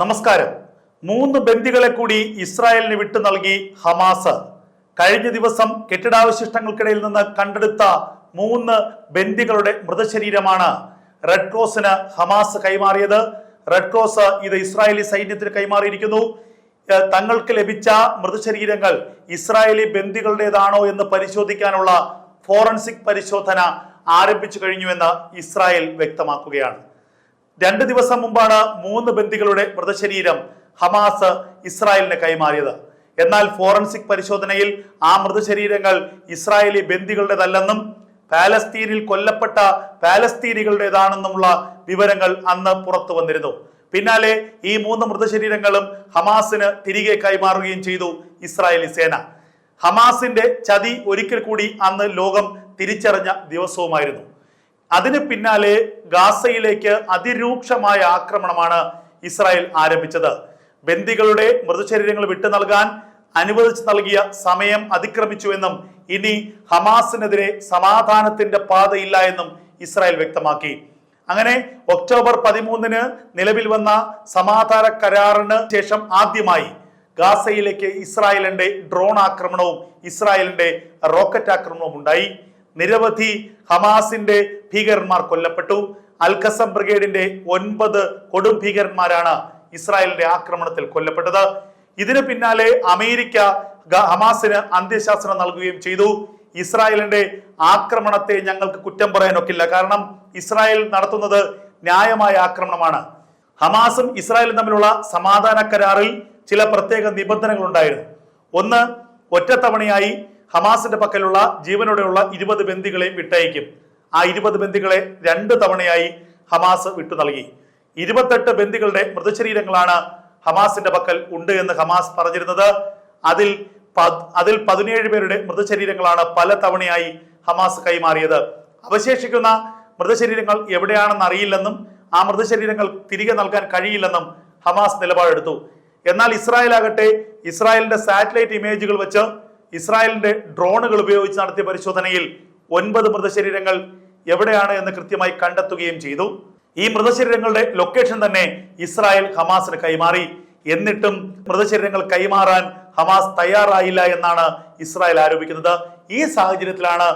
നമസ്കാരം. മൂന്ന് ബന്ദികളെ കൂടി ഇസ്രായേലിന് വിട്ടു നൽകി ഹമാസ്. കഴിഞ്ഞ ദിവസം കെട്ടിടാവശിഷ്ടങ്ങൾക്കിടയിൽ നിന്ന് കണ്ടെടുത്ത മൂന്ന് ബന്ദികളുടെ മൃതശരീരമാണ് റെഡ് ക്രോസിന് ഹമാസ് കൈമാറിയത്. റെഡ് ക്രോസ് ഇത് ഇസ്രായേലി സൈന്യത്തിന് കൈമാറിയിരിക്കുന്നു. തങ്ങൾക്ക് ലഭിച്ച മൃതശരീരങ്ങൾ ഇസ്രായേലി ബന്ദികളുടേതാണോ എന്ന് പരിശോധിക്കാനുള്ള ഫോറൻസിക് പരിശോധന ആരംഭിച്ചു കഴിഞ്ഞുവെന്ന് ഇസ്രായേൽ വ്യക്തമാക്കുകയാണ്. രണ്ട് ദിവസം മുമ്പാണ് മൂന്ന് ബന്ദികളുടെ മൃതശരീരം ഹമാസ് ഇസ്രായേലിന് കൈമാറിയത്. എന്നാൽ ഫോറൻസിക് പരിശോധനയിൽ ആ മൃതശരീരങ്ങൾ ഇസ്രായേലി ബന്ദികളുടേതല്ലെന്നും പാലസ്തീനിൽ കൊല്ലപ്പെട്ട പാലസ്തീനികളുടേതാണെന്നുമുള്ള വിവരങ്ങൾ അന്ന് പുറത്തു വന്നിരുന്നു. പിന്നാലെ ഈ മൂന്ന് മൃതശരീരങ്ങളും ഹമാസിന് തിരികെ കൈമാറുകയും ചെയ്തു ഇസ്രായേലി സേന. ഹമാസിന്റെ ചതി ഒരിക്കൽ കൂടി അന്ന് ലോകം തിരിച്ചറിഞ്ഞ ദിവസവുമായിരുന്നു. അതിന് പിന്നാലെ ഗാസയിലേക്ക് അതിരൂക്ഷമായ ആക്രമണമാണ് ഇസ്രായേൽ ആരംഭിച്ചത്. ബന്ദികളുടെ മൃതശരീരങ്ങൾ വിട്ടു നൽകാൻ അനുവദിച്ചു നൽകിയ സമയം അതിക്രമിച്ചുവെന്നും ഇനി ഹമാസിനെതിരെ സമാധാനത്തിന്റെ പാതയില്ല എന്നും ഇസ്രായേൽ വ്യക്തമാക്കി. അങ്ങനെ ഒക്ടോബർ പതിമൂന്നിന് നിലവിൽ വന്ന സമാധാന കരാറിന് ശേഷം ആദ്യമായി ഗാസയിലേക്ക് ഇസ്രായേലിന്റെ ഡ്രോൺ ആക്രമണവും ഇസ്രായേലിന്റെ റോക്കറ്റ് ആക്രമണവും ഉണ്ടായി. നിരവധി ഹമാസിന്റെ ഭീകരന്മാർ കൊല്ലപ്പെട്ടു. അൽഖസം ബ്രിഗേഡിന്റെ ഒൻപത് കൊടും ഭീകരന്മാരാണ് ഇസ്രായേലിന്റെ ആക്രമണത്തിൽ കൊല്ലപ്പെട്ടത്. ഇതിനു പിന്നാലെ അമേരിക്ക ഹമാസിന് അന്ത്യശാസനം നൽകുകയും ചെയ്തു. ഇസ്രായേലിന്റെ ആക്രമണത്തെ ഞങ്ങൾക്ക് കുറ്റം പറയാനൊക്കില്ല. കാരണം ഇസ്രായേൽ നടത്തുന്നത് ന്യായമായ ആക്രമണമാണ്. ഹമാസും ഇസ്രായേലും തമ്മിലുള്ള സമാധാന കരാറിൽ ചില പ്രത്യേക നിബന്ധനകൾ ഉണ്ടായിരുന്നു ഒന്ന് ഒറ്റത്തവണയായി ഹമാസിന്റെ പക്കലുള്ള ജീവനോടെയുള്ള ഇരുപത് ബന്ദികളെയും വിട്ടയക്കും. ആ ഇരുപത് ബന്ദികളെ രണ്ട് തവണയായി ഹമാസ് വിട്ടു നൽകി. ഇരുപത്തെട്ട് ബന്ദികളുടെ മൃതശരീരങ്ങളാണ് ഹമാസിന്റെ പക്കൽ ഉണ്ട് എന്ന് ഹമാസ് പറഞ്ഞിരുന്നത്. അതിൽ അതിൽ പതിനേഴ് പേരുടെ മൃതശരീരങ്ങളാണ് പല തവണയായി ഹമാസ് കൈമാറിയത്. അവശേഷിക്കുന്ന മൃതശരീരങ്ങൾ എവിടെയാണെന്ന് അറിയില്ലെന്നും ആ മൃതശരീരങ്ങൾ തിരികെ നൽകാൻ കഴിയില്ലെന്നും ഹമാസ് നിലപാടെടുത്തു. എന്നാൽ ഇസ്രായേൽ ആകട്ടെ ഇസ്രായേലിന്റെ സാറ്റലൈറ്റ് ഇമേജുകൾ വെച്ച് ഇസ്രായേലിന്റെ ഡ്രോണുകൾ ഉപയോഗിച്ച് നടത്തിയ പരിശോധനയിൽ ഒൻപത് മൃതശരീരങ്ങൾ എവിടെയാണ് എന്ന് കൃത്യമായി കണ്ടെത്തുകയും ചെയ്തു. ഈ മൃതശരീരങ്ങളുടെ ലൊക്കേഷൻ തന്നെ ഇസ്രായേൽ ഹമാസിന് കൈമാറി. എന്നിട്ടും മൃതശരീരങ്ങൾ കൈമാറാൻ ഹമാസ് തയ്യാറായില്ല എന്നാണ് ഇസ്രായേൽ ആരോപിക്കുന്നത്. ഈ സാഹചര്യത്തിലാണ്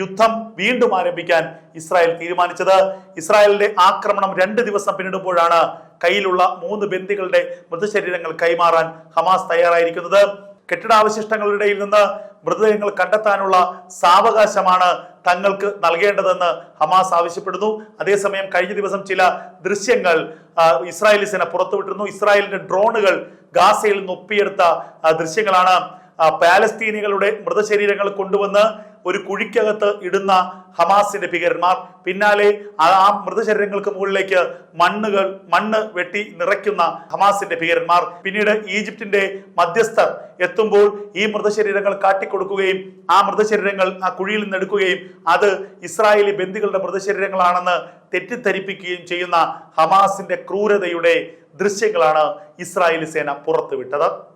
യുദ്ധം വീണ്ടും ആരംഭിക്കാൻ ഇസ്രായേൽ തീരുമാനിച്ചത്. ഇസ്രായേലിന്റെ ആക്രമണം രണ്ട് ദിവസം പിന്നിടുമ്പോഴാണ് കയ്യിലുള്ള മൂന്ന് ബന്ദികളുടെ മൃതശരീരങ്ങൾ കൈമാറാൻ ഹമാസ് തയ്യാറായിരിക്കുന്നത്. കെട്ടിടാവശിഷ്ടങ്ങളുടെ നിന്ന് മൃതദേഹങ്ങൾ കണ്ടെത്താനുള്ള സാവകാശമാണ് തങ്ങൾക്ക് നൽകേണ്ടതെന്ന് ഹമാസ് ആവശ്യപ്പെടുന്നു. അതേസമയം കഴിഞ്ഞ ദിവസം ചില ദൃശ്യങ്ങൾ ഇസ്രായേലി സേന പുറത്തുവിട്ടിരുന്നു. ഇസ്രായേലിന്റെ ഡ്രോണുകൾ ഗാസയിൽ നിന്ന് ഒപ്പിയെടുത്ത ദൃശ്യങ്ങളാണ് പാലസ്തീനികളുടെ മൃതശരീരങ്ങൾ കൊണ്ടുവന്ന് ഒരു കുഴിക്കകത്ത് ഇടുന്ന ഹമാസിന്റെ ഭീകരന്മാർ. പിന്നാലെ ആ മൃതശരീരങ്ങൾക്ക് മുകളിലേക്ക് മണ്ണുകൾ മണ്ണ് വെട്ടി നിറയ്ക്കുന്ന ഹമാസിന്റെ ഭീകരന്മാർ. പിന്നീട് ഈജിപ്തിന്റെ മധ്യസ്ഥർ എത്തുമ്പോൾ ഈ മൃതശരീരങ്ങൾ കാട്ടിക്കൊടുക്കുകയും ആ മൃതശരീരങ്ങൾ ആ കുഴിയിൽ നിന്ന് എടുക്കുകയും അത് ഇസ്രായേലി ബന്ദികളുടെ മൃതശരീരങ്ങളാണെന്ന് തെറ്റിദ്ധരിപ്പിക്കുകയും ചെയ്യുന്ന ഹമാസിന്റെ ക്രൂരതയുടെ ദൃശ്യങ്ങളാണ് ഇസ്രായേലി സേന പുറത്തുവിട്ടത്.